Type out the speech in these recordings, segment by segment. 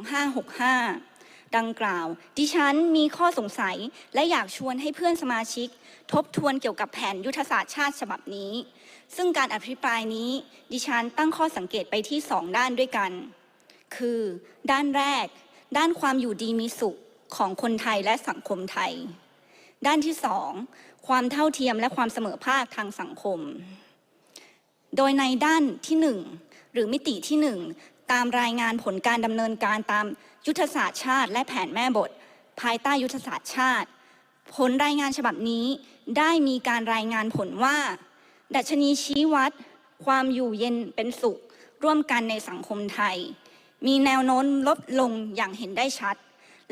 2565 ดังกล่าว ดิฉันมีข้อสงสัยและอยากชวนให้เพื่อนสมาชิก ทบทวนเกี่ยวกับแผนยุทธศาสตร์ชาติฉบับนี้ ซึ่งการอภิปรายนี้ ดิฉันตั้งข้อสังเกตไปที่สองด้านด้วยกัน คือ ด้านแรก ด้านความอยู่ดีมีสุขของคนไทยและสังคมไทย ด้านที่สองความเท่าเทียมและความเสมอภาคทางสังคม โดยในด้านที่หนึ่งหรือมิติที่หนึ่ง ตามรายงานผลการดำเนินการตามยุทธศาสตร์ชาติ และแผนแม่บท ภายใต้ยุทธศาสตร์ชาติ ผลรายงานฉบับนี้ได้มีการรายงานผลว่า ดัชนีชี้วัด ความอยู่เย็นเป็นสุข ร่วมกันในสังคมไทย มีแนวโน้มลดลงอย่างเห็นได้ชัด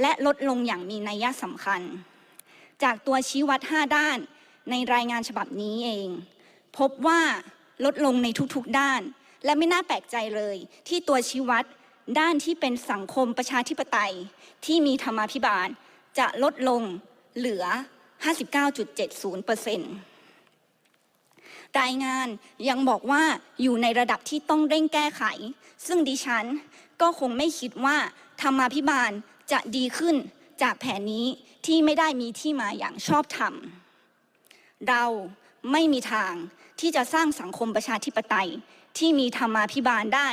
และลดลงอย่างมีนัยสำคัญ จากตัวชี้วัด 5 ด้านในรายงานฉบับนี้เอง พบว่าลดลงในทุกๆด้าน และไม่น่าแปลกใจเลย ที่ตัวชี้วัดด้านที่เป็นสังคมประชาธิปไตย ที่มีธรรมาภิบาล จะลดลงเหลือ 59.70%รายงานยังบอกว่าอยู่ในระดับที่ต้องเร่งแก้ไข ซึ่งดิฉันก็คงไม่คิดว่าธรรมาภิบาลจะดีขึ้นจากแผนนี้ที่ไม่ได้มีที่มาอย่างชอบธรรม เราไม่มีทางที่จะสร้างสังคมประชาธิปไตย ที่มีธรรมาภิบาลได้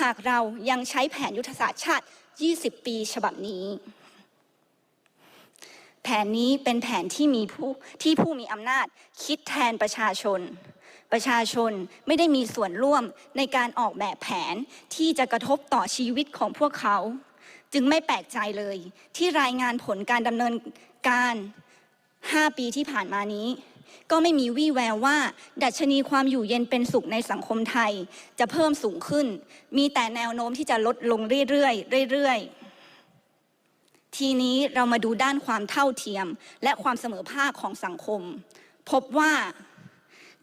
หากเรายังใช้แผนยุทธศาสตร์ชาติ 20 ปีฉบับนี้ แผนนี้เป็นแผนที่มีผู้ที่ผู้มีอำนาจคิดแทนประชาชน ประชาชนไม่ได้มีส่วนร่วมในการออกแบบแผนที่จะกระทบต่อชีวิตของพวกเขา จึงไม่แปลกใจเลย ที่รายงานผลการดำเนินการ 5 ปีที่ผ่านมานี้ ก็ไม่มีวี่แววว่า ดัชนีความอยู่เย็นเป็นสุขในสังคมไทย จะเพิ่มสูงขึ้น มีแต่แนวโน้มที่จะลดลงเรื่อยๆเรื่อยๆ ทีนี้เรามาดูด้านความเท่าเทียม และความเสมอภาคของสังคม พบว่า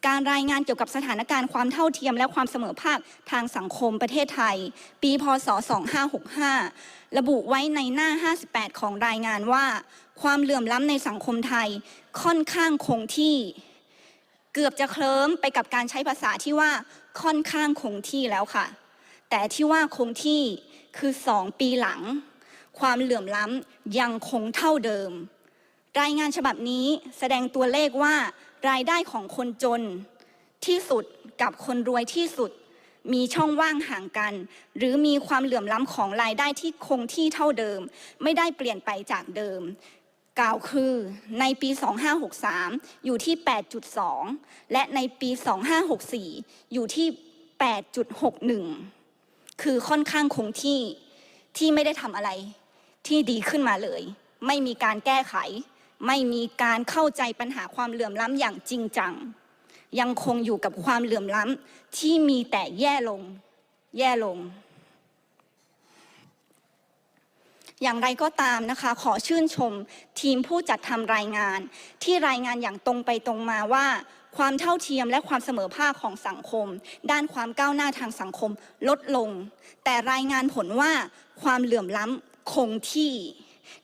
การรายงานเกี่ยวกับสถานการณ์ความเท่าเทียมและความเสมอภาคทางสังคมประเทศไทย ปีพศ 2565 ระบุไว้ในหน้า 58 ของรายงานว่า ความเหลื่อมล้ำในสังคมไทยค่อนข้างคงที่ เกือบจะเคลิ้มไปกับการใช้ภาษาที่ว่าค่อนข้างคงที่แล้วค่ะ แต่ที่ว่าคงที่คือ 2 ปีหลัง ความเหลื่อมล้ำยังคงเท่าเดิม รายงานฉบับนี้แสดงตัวเลขว่า รายได้ของคนจนที่สุดกับคนรวยที่สุด มีช่องว่างห่างกัน หรือมีความเหลื่อมล้ำของรายได้ที่คงที่เท่าเดิม ไม่ได้เปลี่ยนไปจากเดิม กล่าวคือในปี 2563 อยู่ที่ 8.2 และในปี 2564 อยู่ที่ 8.61 คือค่อนข้างคงที่ที่ไม่ได้ทำอะไรที่ดีขึ้นมาเลย ไม่มีการแก้ไข ไม่มีการเข้าใจปัญหาความเหลื่อมล้ำอย่างจริงจัง ยังคงอยู่กับความเหลื่อมล้ำที่มีแต่แย่ลง แย่ลง อย่างไรก็ตามนะคะ ขอชื่นชมทีมผู้จัดทำรายงาน ที่รายงานอย่างตรงไปตรงมาว่า ความเท่าเทียมและความเสมอภาคของสังคม ด้านความก้าวหน้าทางสังคมลดลง แต่รายงานผลว่าความเหลื่อมล้ำคงที่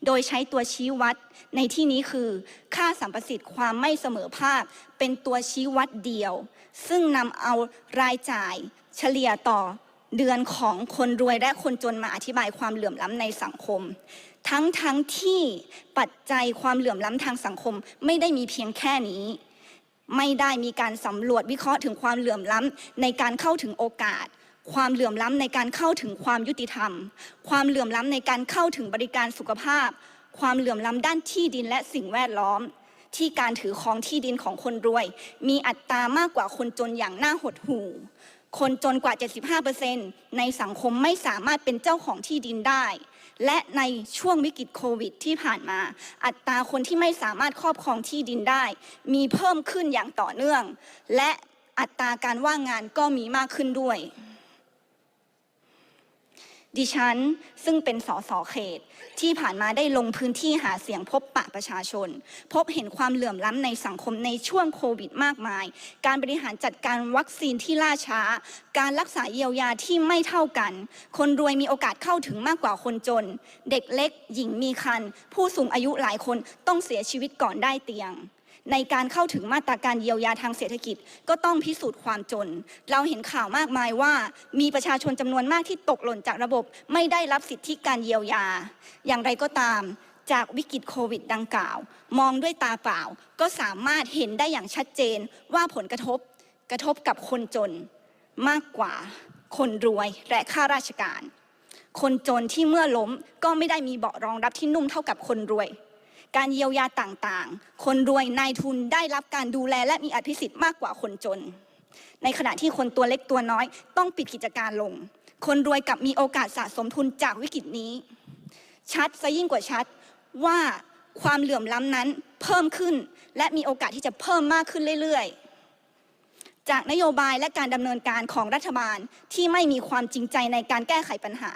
โดยใช้ตัวชี้วัดในที่นี้คือ ค่าสัมประสิทธิ์ความไม่เสมอภาค เป็นตัวชี้วัดเดียว ซึ่งนำเอารายจ่ายเฉลี่ยต่อเดือนของคนรวยและคนจนมาอธิบายความเหลื่อมล้ำในสังคม ทั้งทั้งที่ปัจจัยความเหลื่อมล้ำทางสังคมไม่ได้มีเพียงแค่นี้ ไม่ได้มีการสำรวจวิเคราะห์ถึงความเหลื่อมล้ำในการเข้าถึงโอกาส ความเหลื่อมล้ำในการเข้าถึงความยุติธรรม ความเหลื่อมล้ำในการเข้าถึงบริการสุขภาพ ความเหลื่อมล้ำด้านที่ดินและสิ่งแวดล้อม ที่การถือครองที่ดินของคนรวย มีอัตรามากกว่าคนจนอย่างน่าหดหู่ คนจนกว่า 75%ในสังคมไม่สามารถเป็นเจ้าของที่ดินได้ และในช่วงวิกฤตโควิดที่ผ่านมา อัตราคนที่ไม่สามารถครอบครองที่ดินได้ มีเพิ่มขึ้นอย่างต่อเนื่อง และอัตราการว่างงานก็มีมากขึ้นด้วย ดิฉันซึ่งเป็นสสเขต ที่ผ่านมาได้ลงพื้นที่หาเสียงพบปะประชาชน พบเห็นความเหลื่อมล้ำในสังคมในช่วงโควิดมากมาย การบริหารจัดการวัคซีนที่ล่าช้า การรักษาเยียวยาที่ไม่เท่ากัน คนรวยมีโอกาสเข้าถึงมากกว่าคนจน เด็กเล็ก หญิงมีครรภ์ผู้สูงอายุหลายคนต้องเสียชีวิตก่อนได้เตียง ในการเข้าถึงมาตราการเยียวยาทางเศรษฐกิจ ก็ต้องพิสูจน์ความจน เราเห็นข่าวมากมายว่า มีประชาชนจำนวนมากที่ตกหล่นจากระบบ ไม่ได้รับสิทธิการเยียวยา อย่างไรก็ตามจากวิกฤตโควิดดังกล่าว มองด้วยตาเปล่า ก็สามารถเห็นได้อย่างชัดเจนว่าผลกระทบกระทบกับคนจนมากกว่าคนรวยและข้าราชการ คนจนที่เมื่อล้มก็ไม่ได้มีเบาะรองรับที่นุ่มเท่ากับคนรวย การเยียวยาต่างๆ คนรวยนายทุนได้รับการดูแลและมีอภิสิทธิ์มากกว่าคนจน ในขณะที่คนตัวเล็กตัวน้อย ต้องปิดกิจการลง คนรวยกลับมีโอกาสสะสมทุนจากวิกฤตนี้ ชัดซะยิ่งกว่าชัดว่าความเหลื่อมล้ำนั้นเพิ่มขึ้น และมีโอกาสที่จะเพิ่มมากขึ้นเรื่อยๆ จากนโยบายและการดำเนินการของรัฐบาลที่ไม่มีความจริงใจในการแก้ไขปัญหา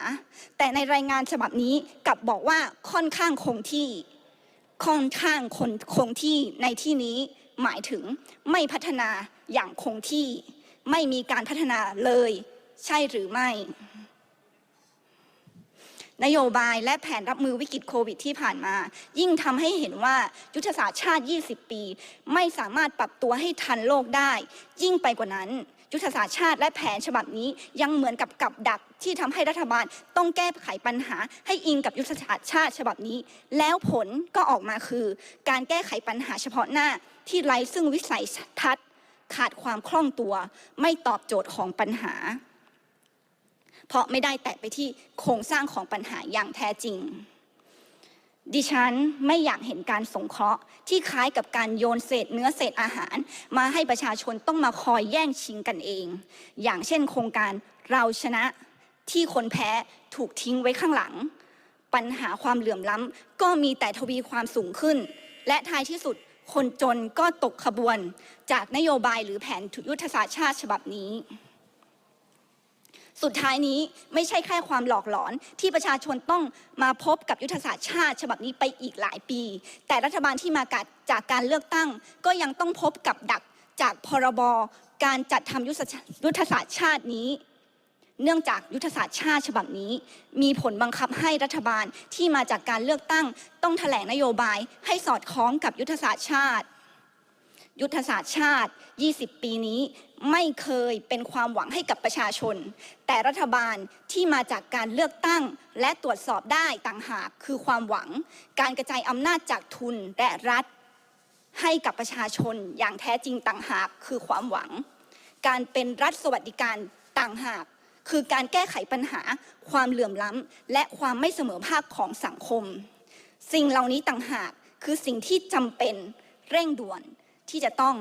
แต่ในรายงานฉบับนี้กลับบอกว่าค่อนข้างคงที่ ค่อนข้างคงคงที่ในที่นี้หมายถึงไม่พัฒนาอย่างคงที่ ไม่มีการพัฒนาเลย ใช่หรือไม่ นโยบายและแผนรับมือวิกฤตโควิดที่ผ่านมา ยิ่งทำให้เห็นว่ายุทธศาสตร์ชาติ 20 ปี ไม่สามารถปรับตัวให้ทันโลกได้ ยิ่งไปกว่านั้น ยุทธศาสตร์ชาติและแผนฉบับนี้ยังเหมือนกับกับดัก ที่ทำให้รัฐบาลต้องแก้ไขปัญหา ให้อิงกับยุทธศาสตร์ชาติฉบับนี้ แล้วผลก็ออกมาคือ การแก้ไขปัญหาเฉพาะหน้าที่ไร้ซึ่งวิสัยทัศน์ ขาดความคล่องตัว ไม่ตอบโจทย์ของปัญหา เพราะไม่ได้แตะไปที่โครงสร้างของปัญหาอย่างแท้จริง ดิฉันไม่อยากเห็นการสงเคราะห์ ที่คล้ายกับการโยนเศษเนื้อเศษอาหาร มาให้ประชาชนต้องมาคอยแย่งชิงกันเอง อย่างเช่น โครงการเราชนะ ที่คนแพ้ถูกทิ้งไว้ข้างหลัง ปัญหาความเหลื่อมล้ำก็มีแต่ทวีความสูงขึ้น และท้ายที่สุดคนจนก็ตกขบวน จากนโยบายหรือแผนยุทธศาสตร์ชาติฉบับนี้ สุดท้ายนี้ไม่ใช่แค่ความหลอกหลอนที่ประชาชนต้องมาพบกับยุทธศาสตร์ชาติฉบับนี้ไปอีกหลายปี แต่รัฐบาลที่มาจากการเลือกตั้ง ก็ยังต้องพบกับดักจากพรบการจัดทำยุทธศาสตร์ชาตินี้ เนื่องจากยุทธศาสตร์ชาติฉบับนี้ มีผลบังคับให้รัฐบาลที่มาจากการเลือกตั้ง ต้องแถลงนโยบายให้สอดคล้องกับยุทธศาสตร์ชาติ ยุทธศาสตร์ชาติ 20 ปีนี้ไม่เคยเป็นความหวังให้กับประชาชน แต่รัฐบาลที่มาจากการเลือกตั้งและตรวจสอบได้ต่างหากคือความหวัง การกระจายอำนาจจากทุนและรัฐ ให้กับประชาชนอย่างแท้จริงต่างหากคือความหวัง การเป็นรัฐสวัสดิการต่างหาก คือการแก้ไขปัญหาความเหลื่อมล้ำ และความไม่เสมอภาคของสังคม สิ่งเหล่านี้ต่างหากคือสิ่งที่จำเป็นเร่งด่วนที่จะต้อง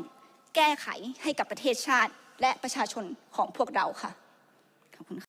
แก้ไขให้กับประเทศชาติ และประชาชนของพวกเราค่ะขอบคุณค่ะ